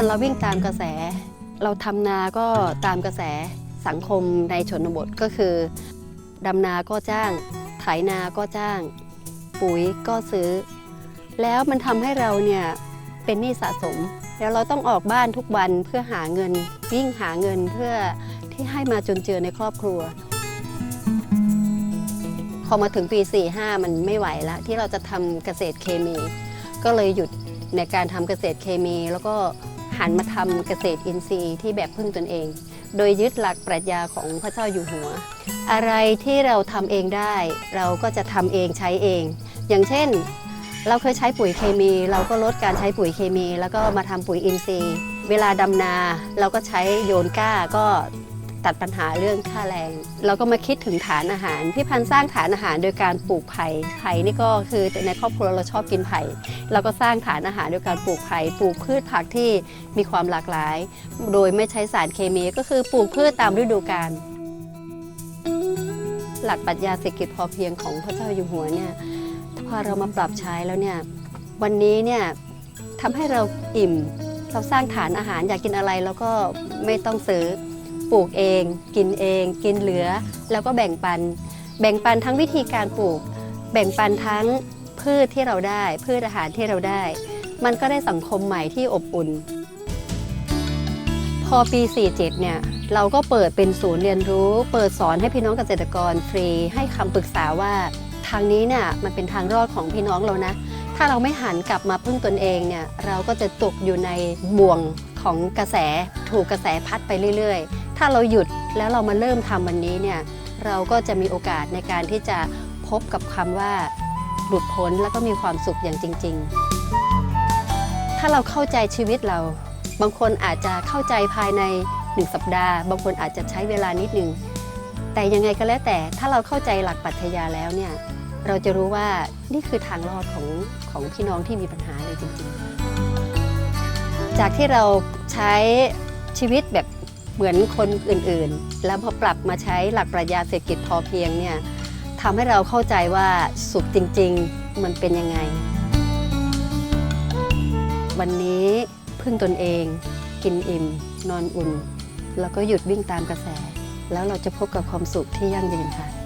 อนเราวิ่งตามกระแส เราทำนาก็ตามกระแสสังคมในชนบทก็คือดำนาก็จ้างไถนาก็จ้าง ปุ๋ยก็ซื้อ แล้วมันทำให้เราเนี่ยเป็นหนี้สะสม แล้วเราต้องออกบ้านทุกวันเพื่อหาเงินวิ่งหาเงินเพื่อที่ให้มาจนเจือในครอบครัว พอมาถึงปี 45 มันไม่ไหวแล้วที่เราจะทำเกษตรเคมี ก็เลยหยุดในการทำเกษตรเคมี แล้วก็ หันมาทำเกษตรอินทรีย์ที่แบบพึ่งตนเอง โดยยึดหลักปรัชญาของพระเจ้าอยู่หัว อะไรที่เราทำเองได้ เราก็จะทำเองใช้เอง อย่างเช่น เราเคยใช้ปุ๋ยเคมี เราก็ลดการใช้ปุ๋ยเคมี แล้วก็มาทำปุ๋ยอินทรีย์ เวลาดำนา เราก็ใช้โยนก้าก็ ตัดปัญหาเรื่องค่าแรง เราก็มาคิดถึงฐานอาหาร พี่พันธ์สร้างฐานอาหารโดยการปลูกไผ่ไผ่นี่ก็คือในครอบครัวเราชอบกินไผ่เราก็สร้างฐานอาหารโดยการปลูกไผ่ปลูกพืชผักที่มีความหลากหลาย โดยไม่ใช้สารเคมีก็คือปลูกพืชตามฤดูกาลหลักปรัชญาเศรษฐกิจพอเพียงของพระเจ้าอยู่หัวเนี่ยพอเรามาปรับใช้แล้วเนี่ยวันนี้เนี่ยทำให้เราอิ่ม เราสร้างฐานอาหารอยากกินอะไรเราก็ไม่ต้องซื้อ ปลูกเอง กินเอง กินเหลือ แล้วก็แบ่งปัน แบ่งปันทั้งวิธีการปลูก แบ่งปันทั้งพืชที่เราได้ พืชอาหารที่เราได้ มันก็ได้สังคมใหม่ที่อบอุ่น พอปี 47 เนี่ยเราก็เปิดเป็นศูนย์เรียนรู้ เปิดสอนให้พี่น้องเกษตรกรฟรี ให้คำปรึกษาว่าทางนี้เนี่ยมันเป็นทางรอดของพี่น้องเรานะ ถ้าเราไม่หันกลับมาพึ่งตนเองเนี่ยเราก็จะตกอยู่ในบ่วงของกระแสถูกกระแสพัดไปเรื่อย ถ้าเราหยุดแล้วเรามาเริ่มทำวันนี้เนี่ยเราก็จะมีโอกาสในการที่จะพบกับคำว่าหลุดพ้นแล้วก็มีความสุขอย่างจริง ๆ ถ้าเราเข้าใจชีวิตเรา บางคนอาจจะเข้าใจภายในหนึ่งสัปดาห์ บางคนอาจจะใช้เวลานิดนึง แต่ยังไงก็แล้วแต่ถ้าเราเข้าใจหลักปรัชญาแล้วเนี่ยเราจะรู้ว่านี่คือทางรอดของของพี่น้องที่มีปัญหาเลยจริง ๆ จากที่เราใช้ชีวิตแบบ เหมือนคนอื่นๆ แล้วพอปรับมาใช้หลักปรัชญาเศรษฐกิจพอเพียงเนี่ยทำให้เราเข้าใจว่าสุขจริง ๆ มันเป็นยังไง วันนี้พึ่งตนเอง กินอิ่ม นอนอุ่น แล้วก็หยุดวิ่งตามกระแส แล้วเราจะพบกับความสุขที่ยั่งยืนค่ะ